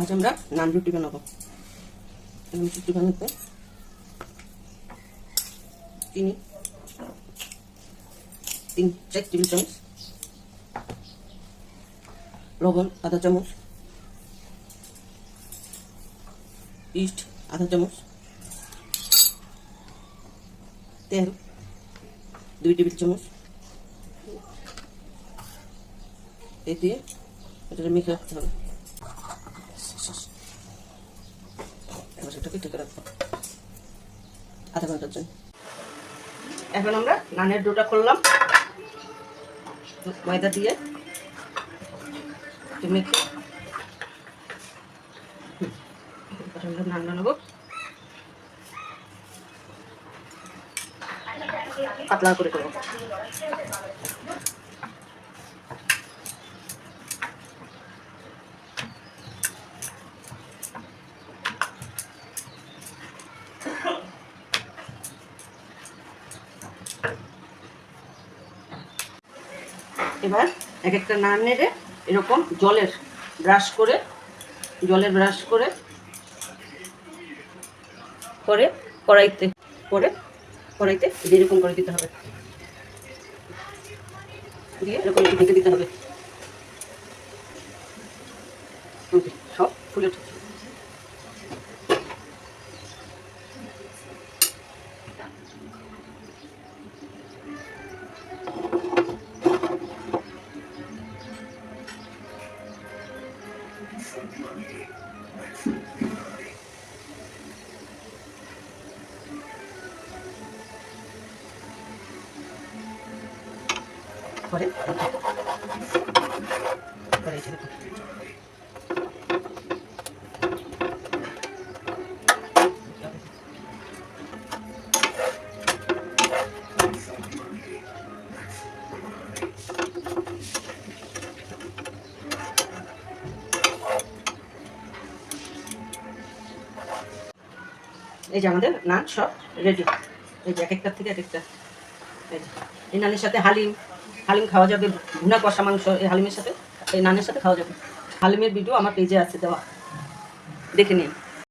আজ আমরা নান রুটি বানাবো। রুটি বানাতে চিনি তিন, চার টেবিল চামচ লবণ, আধা চামচ ইস্ট, আধা চামচ তেল, দুই টেবিল চামচ এই দিয়ে এটা মেখে রাখতে হবে। এবার সেটাকে ঢেকে রাখব। আধা ঘণ্টার জন্য। এখন আমরা নানের ডোটা করলাম ময়দা দিয়ে। একটু মেখে। আমরা নান বানাবো পাতলা করে করব। এবার এক একটা নান নেড়ে এরকম জলের ব্রাশ করে, জলের ব্রাশ করে করে কড়াইতে করে কড়াইতে এরকম করে দিতে হবে। দিয়ে এরকম ঢেকে দিতে হবে। সব ফুলে উঠেছে। পরে পরে এই যে দেখুন। এই যে আমাদের নান সব রেডি এই যে এক একটার থেকে এক একটা এই যে, এই নানের সাথে হালিম। হালিম খাওয়া যাবে ভুনা কষা মাংস, এই হালিমের সাথে, এই নানের সাথে খাওয়া যাবে। হালিমের ভিডিও আমার পেজে আছে দেওয়া। দেখে নিন।